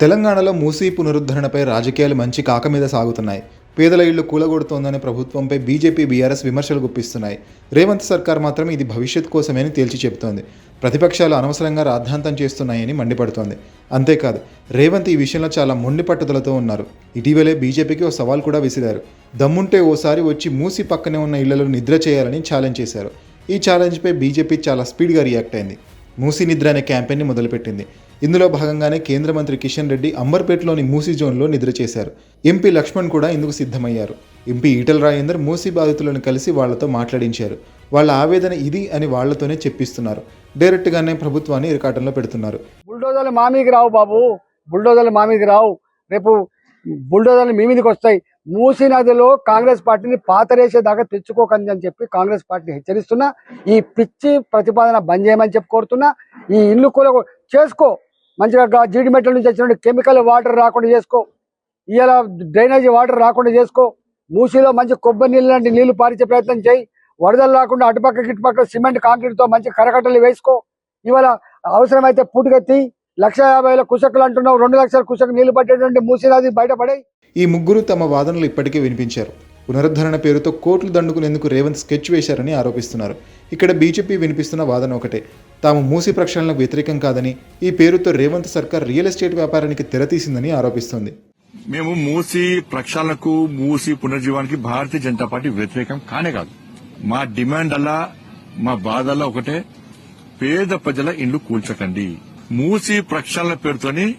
తెలంగాణలో మూసీ పునరుద్ధరణపై రాజకీయాలు మంచి కాక మీద సాగుతున్నాయి. పేదల ఇళ్ళు కూలగొడుతోందనే ప్రభుత్వంపై బీజేపీ బీఆర్ఎస్ విమర్శలు గుప్పిస్తున్నాయి. రేవంత్ సర్కార్ మాత్రం ఇది భవిష్యత్ కోసమేని తేల్చి చెబుతోంది ప్రతిపక్షాలు అనవసరంగా రాద్ధాంతం చేస్తున్నాయని మండిపడుతోంది. అంతేకాదు రేవంత్ ఈ విషయంలో చాలా మొండి పట్టుదలతో ఉన్నారు. ఇటీవలే బీజేపీకి ఓ సవాల్ కూడా విసిరారు. దమ్ముంటే ఓసారి వచ్చి మూసి పక్కనే ఉన్న ఇళ్ళలో నిద్ర చేయాలని ఛాలెంజ్ చేశారు. ఈ ఛాలెంజ్పై బీజేపీ చాలా స్పీడ్గా రియాక్ట్ అయింది. మూసీ నిద్ర అనే క్యాంపెయిన్ని మొదలుపెట్టింది. ఇందులో భాగంగానే కేంద్ర మంత్రి కిషన్ రెడ్డి అంబర్పేటలోని మూసీ జోన్లో నిద్ర చేశారు. ఎంపీ లక్ష్మణ్ కూడా ఇందుకు సిద్ధమయ్యారు. ఎంపీ ఈటల రాజేందర్ మూసీ బాధితులను కలిసి వాళ్ళతో మాట్లాడించారు. వాళ్ళ ఆవేదన ఇది అని వాళ్ళతోనే చెప్పిస్తున్నారు. డైరెక్ట్గానే ప్రభుత్వాన్ని ఇరకాటంలో పెడుతున్నారు. బుల్డోజర్లు మా మీదకి రావు బాబు. బుల్డోజర్లు మా మీదకి రావు. రేపు బుల్డోజర్లు మీ మీదకి వస్తాయి. మూసీ నదిలో కాంగ్రెస్ పార్టీని పాతరేసేదాకా తెచ్చుకోకండి అని చెప్పి కాంగ్రెస్ పార్టీని హెచ్చరిస్తున్నా. ఈ పిచ్చి ప్రతిపాదన బంద్ చేయమని చెప్పి కోరుతున్నా. ఈ ఇల్లు కూల చేసుకో. మంచిగా జీడిమెట్ల నుంచి వచ్చిన కెమికల్ వాటర్ రాకుండా చేసుకో. ఇవాళ డ్రైనేజీ వాటర్ రాకుండా చేసుకో. మూసీలో మంచి కొబ్బరి నీళ్ళు లాంటి నీళ్ళు పారించే ప్రయత్నం చేయి. వరదలు రాకుండా అటుపక్క ఇటుపక్క సిమెంట్ కాంక్రీట్తో మంచి కరకట్టలు వేసుకో. ఇవాళ అవసరమైతే పూటకెత్తి లక్ష యాభై వేల కుషకులు అంటున్నావు. రెండు లక్షల కుషకు నీళ్ళు పట్టేటువంటి మూసీ బయటపడే ఈ ముగ్గురు తమ వాదనలు ఇప్పటికే వినిపించారు. పునరుద్ధరణ పేరుతో కోట్లు దండుకునేందుకు రేవంత్ స్కెచ్ వేశారని ఆరోపిస్తున్నారు. ఇక్కడ బీజేపీ వినిపిస్తున్న వాదన ఒకటే. తాము మూసి ప్రక్షాళనకు వ్యతిరేకం కాదని ఈ పేరుతో రేవంత్ సర్కార్ రియల్ ఎస్టేట్ వ్యాపారానికి తెరతీసిందని ఆరోపిస్తోంది. మేము మూసి ప్రక్షాళనకు మూసి పునర్జీవానికి భారతీయ జనతా పార్టీ వ్యతిరేకం కానే కాదు. మా డిమాండ్ అలా మా బాధల్లా ఒకటే. పేద ప్రజల ఇండ్లు కూల్చకండి. మూసి ప్రక్షాళన పేరుతోని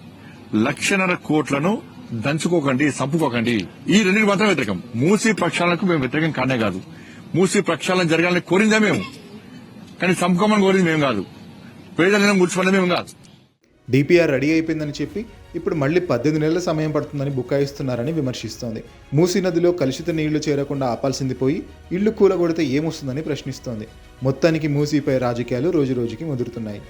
లక్షన్నర కోట్లను దంచుకోకండి చంపుకోకండి ఈ రెండింటి మాత్రం వ్యతిరేకం. మూసి ప్రక్షాళనకు మేము వ్యతిరేకం కానే కాదు. మూసి ప్రక్షాళన జరగాలని కోరిందే మేము? కానీ చంపుకోమని కోరింది మేము కాదు. పేదలను కూర్చోమని మేము కాదు. డిపిఆర్ రెడీ అయిపోయిందని చెప్పి ఇప్పుడు మళ్ళీ పద్దెనిమిది నెలల సమయం పడుతుందని బుకాయిస్తున్నారని విమర్శిస్తోంది. మూసీ నదిలో కలుషిత నీళ్ళు చేరకుండా ఆపాల్సింది పోయి ఇళ్ళు కూలగొడితే ఏమొస్తుందని ప్రశ్నిస్తోంది. మొత్తానికి మూసీపై రాజకీయాలు రోజురోజుకి ముదురుతున్నాయి.